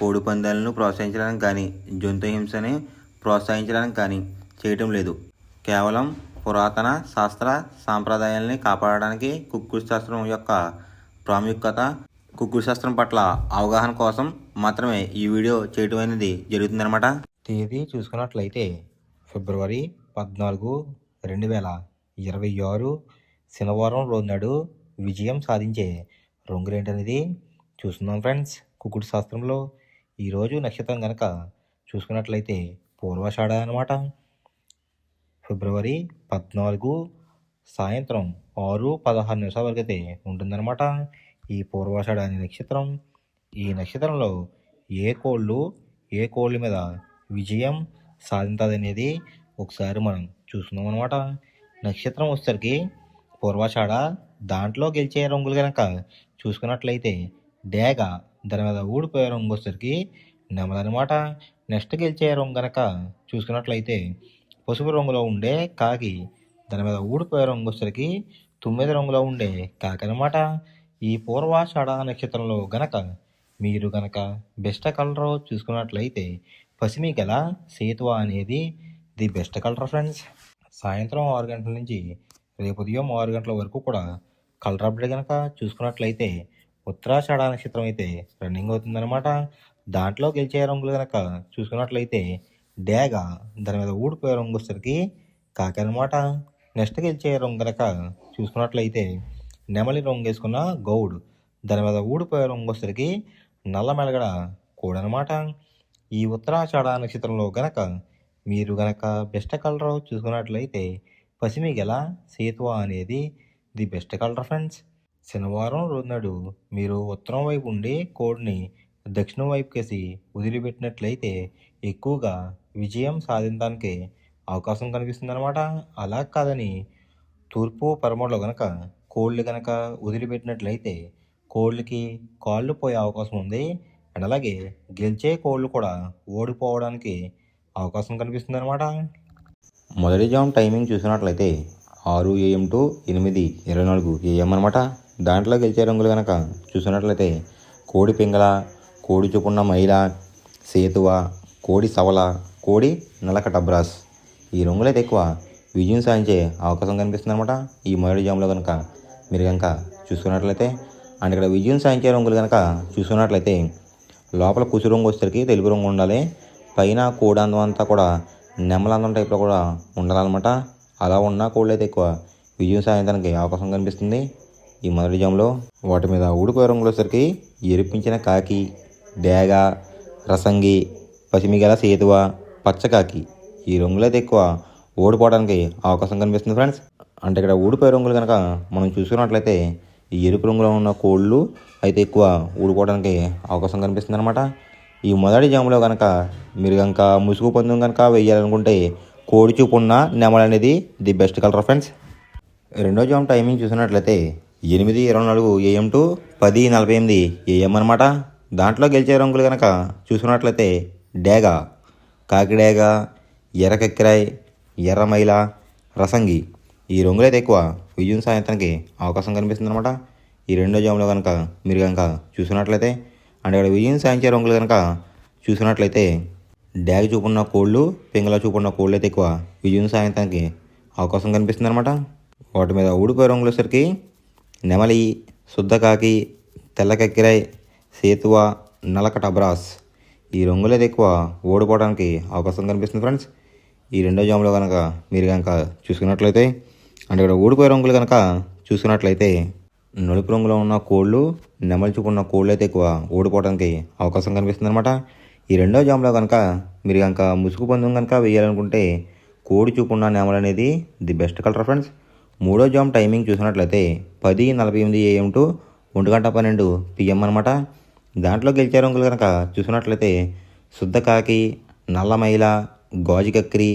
కోడి పందాలను ప్రోత్సహించడానికి కానీ జంతు హింసని ప్రోత్సహించడానికి కానీ చేయటం లేదు. కేవలం పురాతన శాస్త్ర సాంప్రదాయాల్ని కాపాడడానికి కుక్కుడు శాస్త్రం యొక్క ప్రాముఖ్యత కుక్కుడు శాస్త్రం పట్ల అవగాహన కోసం మాత్రమే ఈ వీడియో చేయటం అనేది జరుగుతుందన్నమాట. తేదీ చూసుకున్నట్లయితే ఫిబ్రవరి పద్నాలుగు రెండు వేల ఇరవై ఆరు శనివారం రోజునాడు విజయం సాధించే రంగులేంటనేది చూస్తున్నాం ఫ్రెండ్స్. కుక్కుడు శాస్త్రంలో ఈరోజు నక్షత్రం కనుక చూసుకున్నట్లయితే పూర్వాషాఢ అనమాట ఫిబ్రవరి పద్నాలుగు సాయంత్రం ఆరు పదహారు నిమిషాల వరకు అయితే ఉంటుందన్నమాట ఈ పూర్వాషాఢ అనే నక్షత్రం. ఈ నక్షత్రంలో ఏ కోళ్ళు ఏ కోళ్ళ మీద విజయం సాధించదు అనేది ఒకసారి మనం చూస్తున్నాం అనమాట నక్షత్రం వచ్చేసరికి పూర్వాషాఢ దాంట్లో గెలిచే రంగులు కనుక చూసుకున్నట్లయితే డేగ దాని మీద ఊడిపోయే రంగు వచ్చేసరికి నెమలనమాట నెక్స్ట్ గెలిచే రంగు కనుక చూసుకున్నట్లయితే పసుపు రంగులో ఉండే కాకి దాని మీద ఊడిపోయే రంగు వచ్చేసరికి తొమ్మిది రంగులో ఉండే కాకి అనమాట ఈ పూర్వాషాఢ నక్షత్రంలో గనక మీరు గనక బెస్ట్ కలర్ చూసుకున్నట్లయితే పసిమి గల సేతువ అనేది ది బెస్ట్ కలర్ ఫ్రెండ్స్. సాయంత్రం ఆరు గంటల నుంచి రేపు ఉదయం ఆరు గంటల వరకు కూడా కలర్ అప్డేట్ కనుక చూసుకున్నట్లయితే ఉత్తరాషాఢ నక్షత్రం అయితే రన్నింగ్ అవుతుందన్నమాట. దాంట్లో గెలిచే రంగులు కనుక చూసుకున్నట్లయితే డేగ దాని మీద ఊడిపోయే రంగు వచ్చేసరికి కాకి అనమాట నెక్స్ట్ గెలిచే రంగు కనుక చూసుకున్నట్లయితే నెమలి రంగు వేసుకున్న గౌడ్ దాని మీద ఊడిపోయే రంగు వచ్చేసరికి నల్ల మెలగడ కూడనమాట ఈ ఉత్తరాషాఢ నక్షత్రంలో గనక మీరు గనక బెస్ట్ కలర్ చూసుకున్నట్లయితే పసిమి గెల సేతువ అనేది ది బెస్ట్ కలర్ ఫ్రెండ్స్. శనివారం రోజు నాడు మీరు ఉత్తరం వైపు ఉండే కోడ్ని దక్షిణం వైపుకేసి వదిలిపెట్టినట్లయితే ఎక్కువగా విజయం సాధించడానికి అవకాశం కనిపిస్తుంది అనమాట అలా కాదని తూర్పు పరమలో కనుక కోళ్ళు కనుక వదిలిపెట్టినట్లయితే కోళ్ళకి కాళ్ళు పోయే అవకాశం ఉంది. అండ్ అలాగే గెలిచే కోళ్ళు కూడా ఓడిపోవడానికి అవకాశం కనిపిస్తుంది అనమాట మొదటి జామ్ టైమింగ్ చూసినట్లయితే ఆరు ఏఎం టు ఎనిమిది ఇరవై నాలుగు ఏఎం అనమాట దాంట్లో గెలిచే రంగులు కనుక చూసినట్లయితే కోడి పింగళ కోడి చూపున్న మైల సేతువ కోడి సవల కోడి నలక టబ్రాస్ ఈ రంగులైతే ఎక్కువ విజయం సాధించే అవకాశం కనిపిస్తుంది అనమాట ఈ మొదటి జామ్లో కనుక మీరు కనుక చూసుకున్నట్లయితే అండ్ ఇక్కడ విజయం సాధించే రంగులు కనుక చూసుకున్నట్లయితే లోపల కుసి రంగు వచ్చేసరికి తెలుపు రంగు ఉండాలి. పైన కోడాందం అంతా కూడా నెమ్మలందం టైప్లో కూడా ఉండాలన్నమాట. అలా ఉన్న కోళ్ళు అయితే ఎక్కువ విజయం సాధించడానికి అవకాశం కనిపిస్తుంది. ఈ మొదటి జామ్లో వాటి మీద ఊడిపోయే రంగులోసరికి ఎరిపించిన కాకి డేగ రసంగి పసిమిగల సేతువ పచ్చకాకి ఈ రంగులైతే అయితే ఎక్కువ ఓడిపోవడానికి అవకాశం కనిపిస్తుంది ఫ్రెండ్స్ అంటే ఇక్కడ ఊడిపోయే రంగులు కనుక మనం చూసుకున్నట్లయితే ఈ ఎరుపు రంగులో ఉన్న కోళ్ళు అయితే ఎక్కువ ఊడిపోవడానికి అవకాశం కనిపిస్తుంది అనమాట ఈ మొదటి జాములో కనుక మీరు కనుక ముసుగు పందెం కనుక వేయాలనుకుంటే కోడి చూపు ఉన్న నెమల అనేది ది బెస్ట్ కలర్ ఫ్రెండ్స్ రెండో జామ్ టైమింగ్ చూసినట్లయితే ఎనిమిది ఇరవై నాలుగు ఏఎం టు పది నలభై ఎనిమిది ఏఎం అనమాట దాంట్లో గెలిచే రంగులు కనుక చూసుకున్నట్లయితే డేగ కాకిడేగ ఎర్రకెక్కిరాయ్ ఎర్రమైల రసంగి. ఈ రంగులైతే ఎక్కువ విజయం సాయంత్రానికి అవకాశం కనిపిస్తుంది అనమాట ఈ రెండో జాములో కనుక మీరు కనుక చూసినట్లయితే అండ్ ఇక్కడ విజయం సాధించే రంగులు కనుక చూసినట్లయితే డ్యాగ్ చూపున్న కోళ్ళు పింగళ చూపున్న కోళ్ళు అయితే ఎక్కువ విజయం సాయంత్రానికి అవకాశం కనిపిస్తుంది అనమాట వాటి మీద ఊడిపోయే రంగులు వచ్చేసరికి నెమలి శుద్ధకాకి తెల్లకెక్కిరై సేతువ నలక టబ్రాస్ ఈ రంగులు అయితే ఎక్కువ ఓడిపోవడానికి అవకాశం కనిపిస్తుంది ఫ్రెండ్స్. ఈ రెండో జాములో కనుక మీరు కనుక చూసుకున్నట్లయితే అంటే ఇక్కడ ఊడిపోయే రంగులు కనుక చూసుకున్నట్లయితే నలుపు రంగులో ఉన్న కోళ్ళు నెమలి చూపున్న కోళ్ళు అయితే ఎక్కువ ఓడిపోవడానికి అవకాశం కనిపిస్తుంది అనమాట ఈ రెండో జామ్లో కనుక మీరు కనుక ముసుగు పందెం కనుక వేయాలనుకుంటే కోడి చూపున్న నెమలు అనేది ది బెస్ట్ కలర్ ఫ్రెండ్స్. మూడో జామ్ టైమింగ్ చూసినట్లయితే పది నలభై ఎనిమిది ఏఎం టు ఒంటి గంట పన్నెండు పిఎం అనమాట దాంట్లో గెలిచే రంగులు కనుక చూసినట్లయితే శుద్ధ కాకి నల్లమైల గాజు కక్కిరి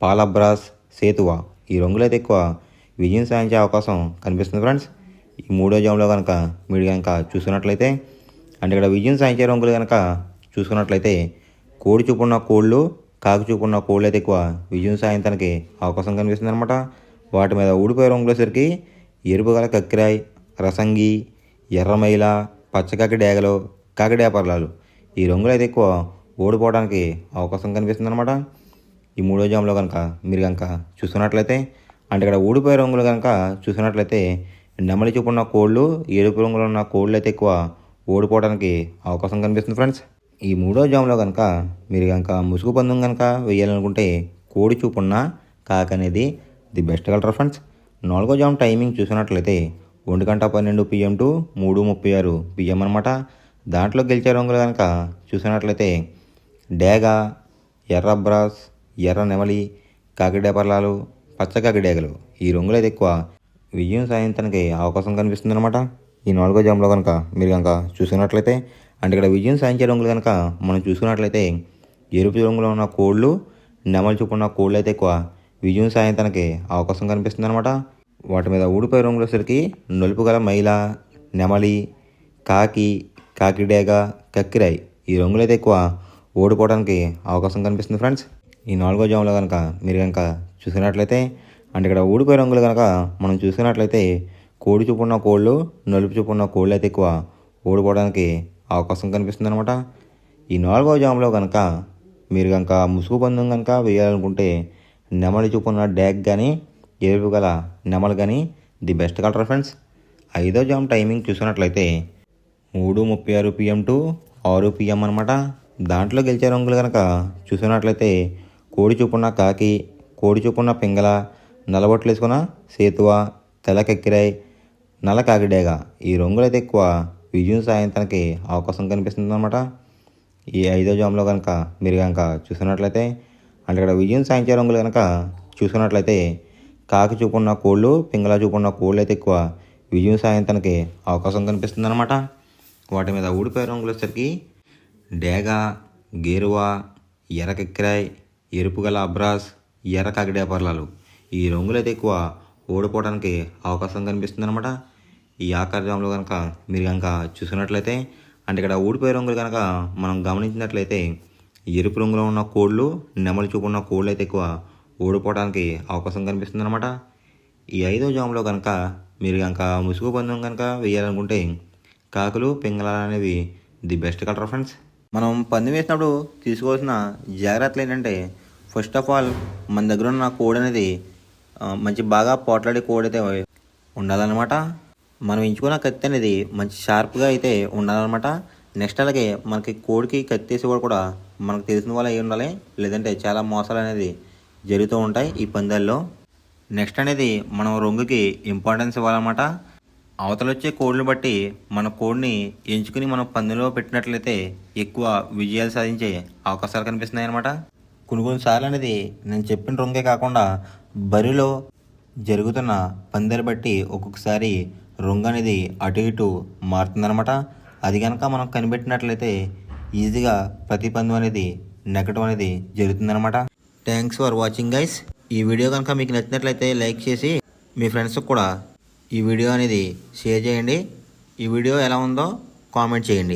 పాలబ్రాస్ సేతువ ఈ రంగులైతే ఎక్కువ విజయం సాధించే అవకాశం కనిపిస్తుంది ఫ్రెండ్స్. ఈ మూడో జామ్లో కనుక మీరు కనుక చూసుకున్నట్లయితే అంటే ఇక్కడ విజయం సాధించే రంగులు కనుక చూసుకున్నట్లయితే కోడి చూపున్న కోళ్ళు కాకి చూపున్న కోళ్ళు అయితే ఎక్కువ విజయం సాధించడానికి అవకాశం కనిపిస్తుంది అనమాట వాటి మీద ఊడిపోయే రంగులేసరికి ఎరుపు గల కక్కిరాయి రసంగి ఎర్రమైల పచ్చకాకి డేగలు కాకిడేపర్లాలు ఈ రంగులు అయితే ఎక్కువ ఓడిపోవడానికి అవకాశం కనిపిస్తుంది అనమాట ఈ మూడో జామ్లో కనుక మీరు కనుక చూసుకున్నట్లయితే అంటే ఇక్కడ ఊడిపోయే రంగులు కనుక చూసినట్లయితే నెమలి చూపు ఉన్న కోళ్ళు ఎరుపు రంగులో ఉన్న కోళ్ళు అయితే ఎక్కువ ఓడిపోవడానికి అవకాశం కనిపిస్తుంది ఫ్రెండ్స్. ఈ మూడో జామ్లో కనుక మీరు కనుక ముసుగు పందం కనుక వేయాలనుకుంటే కోడి చూపున్న కాక అనేది ది బెస్ట్ కలర్ ఫ్రెండ్స్. నాలుగో జామ్ టైమింగ్ చూసినట్లయితే ఒంటి గంట పన్నెండు పిఎం టు మూడు ముప్పై ఆరు పిఎం అనమాట దాంట్లో గెలిచే రంగులు కనుక చూసినట్లయితే డేగ ఎర్ర బ్రాస్ ఎర్ర నెమలి కాకిడేపర్లాలు పచ్చ కాకిడేగలు ఈ రంగులు అయితే ఎక్కువ విజయం సాధించడానికి అవకాశం కనిపిస్తుంది అనమాట ఈ నాలుగో జామ్లో కనుక మీరు కనుక చూసుకున్నట్లయితే అంటే ఇక్కడ విజయం సాధించే రంగులు కనుక మనం చూసుకున్నట్లయితే ఎరుపు రంగులో ఉన్న కోళ్ళు నెమలి చూపున్న కోళ్ళు అయితే ఎక్కువ విజయం సాయంత్రానికి అవకాశం కనిపిస్తుంది అనమాట వాటి మీద ఊడిపోయే రంగులసరికి నలుపు గల మైల నెమలి కాకి కాకిడేగ కక్కిరాయి ఈ రంగులైతే ఎక్కువ ఓడిపోవడానికి అవకాశం కనిపిస్తుంది ఫ్రెండ్స్. ఈ నాలుగో జాములో కనుక మీరు కనుక చూసినట్లయితే అంటే ఇక్కడ ఊడిపోయే రంగులు కనుక మనం చూసినట్లయితే కోడి చూపున్న కోళ్ళు నలుపు చూపున్న కోళ్ళు అయితే ఎక్కువ ఓడిపోవడానికి అవకాశం కనిపిస్తుంది అనమాట ఈ నాలుగో జాములో కనుక మీరు కనుక ముసుగు పందెం కనుక వేయాలనుకుంటే నెమలి చూపున్న డ్యాగ్ కానీ ఎరుపు గల నెమలు కానీ ది బెస్ట్ కలర్ ఫ్రెండ్స్. ఐదో జామ్ టైమింగ్ చూసినట్లయితే మూడు ముప్పై ఆరు పిఎం టు ఆరు పిఎం అనమాట దాంట్లో గెలిచే రంగులు కనుక చూసినట్లయితే కోడి చూపున్న కాకి కోడి చూపున్న పింగళ నల్లబొట్లు వేసుకున్న సేతువ తెలకెక్కిరాయి నల్ల కాకిడేగ ఈ రంగులు అయితే ఎక్కువ విజయం సాయంత్రానికి అవకాశం కనిపిస్తుంది అనమాట ఈ ఐదో జామ్లో కనుక మీరు కనుక చూసినట్లయితే అంటే ఇక్కడ విజయం సాయించే రంగులు కనుక చూసుకున్నట్లయితే కాకి చూపున్న కోళ్ళు పింగళ చూపున్న కోళ్ళు అయితే ఎక్కువ విజయం సాయంతానికి అవకాశం కనిపిస్తుంది అనమాట వాటి మీద ఊడిపోయే రంగులు వచ్చేసరికి డేగ గేరువ ఎర్రకెక్కిరాయ్ ఎరుపు గల అబ్రాస్ ఎర్ర కాకిడేపర్లాలు ఈ రంగులు అయితే ఎక్కువ ఓడిపోవడానికి అవకాశం కనిపిస్తుంది అనమాట ఈ ఆకార కనుక మీరు కనుక చూసినట్లయితే అంటే ఇక్కడ ఊడిపోయే రంగులు కనుక మనం గమనించినట్లయితే ఎరుపు రంగులో ఉన్న కోళ్ళు నెమలి చూపున్న కోళ్ళు అయితే ఎక్కువ ఓడిపోవడానికి అవకాశం కనిపిస్తుంది అనమాట ఈ ఐదో జాములో కనుక మీరు కనుక ముసుగు పందెం కనుక వేయాలనుకుంటే కాకులు పింగళాలు అనేవి ది బెస్ట్ కలర్ ఫ్రెండ్స్. మనం పందెం వేసినప్పుడు తీసుకోవాల్సిన జాగ్రత్తలు ఏంటంటే ఫస్ట్ ఆఫ్ ఆల్ మన దగ్గర ఉన్న కోడ్ అనేది మంచి బాగా పోట్లాడే కోడ్ అయితే ఉండాలన్నమాట. మనం ఎంచుకున్న కత్తి అనేది మంచి షార్ప్గా అయితే ఉండాలన్నమాట. నెక్స్ట్ అలాగే మనకి కోడికి కత్తి వేసేవాడు కూడా మనకు తెలిసిన వాళ్ళు అయి ఉండాలి. లేదంటే చాలా మోసాలు అనేది జరుగుతూ ఉంటాయి ఈ పందాల్లో. నెక్స్ట్ అనేది మనం రొంగుకి ఇంపార్టెన్స్ ఇవ్వాలన్నమాట. అవతల వచ్చే బట్టి మన కోడ్ని ఎంచుకుని మనం పందులో పెట్టినట్లయితే ఎక్కువ విజయాలు సాధించే అవకాశాలు కనిపిస్తున్నాయి అన్నమాట కొన్ని కొన్నిసార్లు అనేది నేను చెప్పిన రొంగే కాకుండా బరిలో జరుగుతున్న పందెలు బట్టి ఒక్కొక్కసారి రొంగు అనేది అటు ఇటు మారుతుందన్నమాట. అది కనుక మనం కనిపెట్టినట్లయితే ఈజీగా ప్రతి పందెం అనేది నెగ్గడం అనేది జరుగుతుందనమాట థ్యాంక్స్ ఫర్ వాచింగ్ గైస్ ఈ వీడియో కనుక మీకు నచ్చినట్లయితే లైక్ చేసి మీ ఫ్రెండ్స్కి కూడా ఈ వీడియో అనేది షేర్ చేయండి. ఈ వీడియో ఎలా ఉందో కామెంట్ చేయండి.